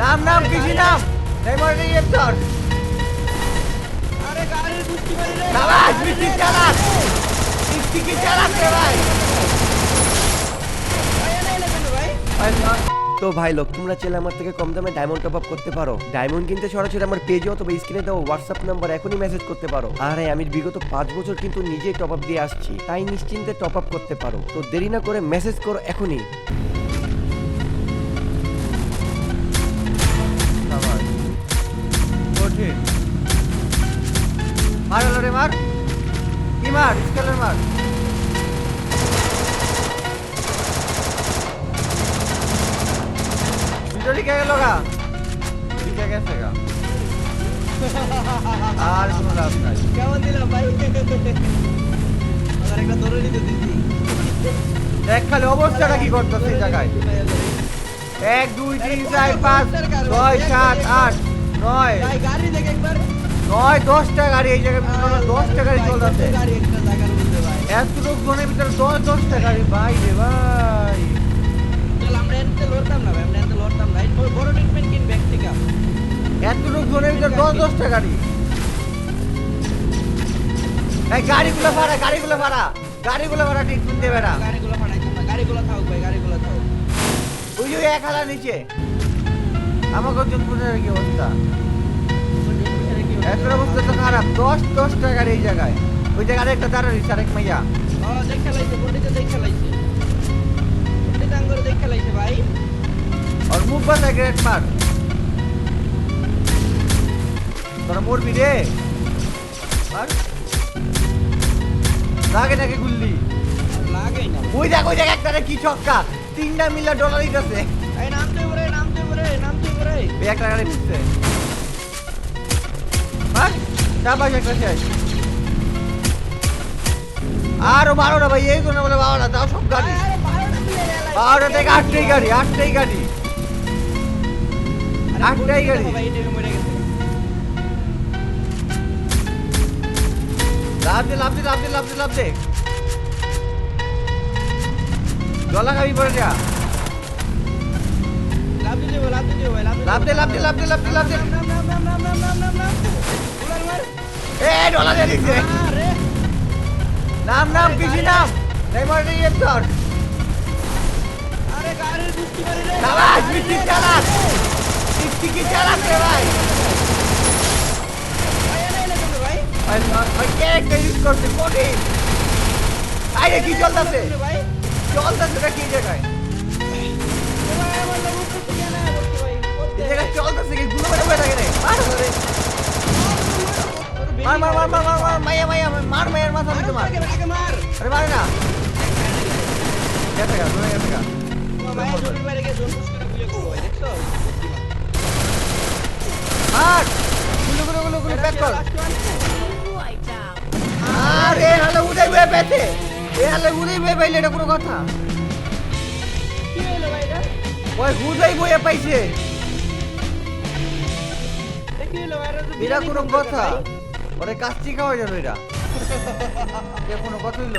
নাম নাম কিছু নাম। তো ভাই, লোক, তোমরা চাইলে আমার থেকে কম দামে ডায়মন্ড টপ আপ করতে পারো। ডায়মন্ড কিনতে সরাসরি আমার পেজে অথবা স্ক্রিনে দেওয়া হোয়াটসঅ্যাপ নাম্বার এখনই মেসেজ করতে পারো। আর, আমি বিগত পাঁচ বছর কিন্তু নিজেই টপ আপ দিয়ে আসছি। তাই নিশ্চিন্তে টপ আপ করতে পারো। তো দেরি না করে মেসেজ করো এখনই। মার স্কেলের মার। বিজলি কে গেল গা। দিকে গেছে গা। আর কোনো লাভ নাই। কেমন দিলাম ভাই? আবার একটা ধরে নিতে দিছি। দেখ খালি অবস্থাটা কি করতেছে এই জায়গায়। এক দুই তিন চার পাঁচ ছয় সাত আট নয়। গাড়ি দেখে একবার। নয় দশটা গাড়ি এই জায়গায় দশটা গাড়ি চলতেছে গাড়ি একটা জায়গার মধ্যে ভাই। এতটুকু জনের ভিতরে দশ দশটা গাড়ি ভাই রে ভাই। আমরা এনতে লড়তাম না ভাই আমরা এনতে লড়তাম না। বড় ট্রিটমেন্ট কিন ব্যাগ থেকে এতটুকু জনের ভিতরে দশ দশটা গাড়ি। এই গাড়িগুলো ভাড়া গাড়িগুলো ভাড়া গাড়িগুলো ভাড়া ট্রিটমেন্ট দেবে না। গাড়িগুলো না গাড়িগুলো থাকুক ভাই গাড়িগুলো থাকুক। ওই এক হাজার নিচে। আমাকে জনপুরের কি অবস্থা? রাস্তার অবস্থা তো খারাপ। দশ দশ টাকার এই জায়গায়। ওই জায়গায় একটা দাঁড়া রয়েছে আরেক মাইয়া। ভাই। আর মুখ বাসা গ্রেট মার। তোরা মরবি রে। আর লাগে নাকি গুল্লি? লাগে না। ওই দেখ ওই দেখ একটা কি ছক্কা। তিনটা মিলা ডলারই আছে এই নামতে উরে নামতে উরে নামতে পড়ে একটা গাড়ি দিচ্ছে চাপাস একটা শেষ আরও বারোটা ভাই এই জন্য বলে বারোটা তাও সব গাড়ি আরে বারোটা মিলে গেল বারোটা থেকে আটটাই গাড়ি আটটাই গাড়ি আটটাই গাড়ি। ভাই এটা মরে গেছে লাভ দে লাভ দে লাভ দে লাভ দে লাভ দে জলা খাবি পরে যা লাভ দিতে হবে লাভ দিতে হবে লাভ দে লাভ দে লাভ দে লাভ দে লাভ দে এ ডলা দিয়ে দিছে নাম নাম কিছু নাম। ইয়ে তোর আরে গাড়ির গুষ্টি মারি রে কি চালাস রে ভাই? ভাই করছে? কোটি আরে, কি চলতেছে চলতেছে কি জায়গায়? মার মার মার মার মার মাইয়া মাইয়া মার মায়ের মাথা দিতে মার আরে মারে না। গেছে গা তুমি গেছে গা মার! গুলো গুলো গুলো গুলো ব্যাক কর। আর এ হলে উড়ে উড়ে পেতে এ হলে উড়ে উড়ে পাইলে এটা কোনো কথা। ওই হুদাই বইয়ে পাইছে। এটা কোনো কথা। ওদের কাছ কাস্তি খাওয়া যাবে এটা। কোনো কথা হইল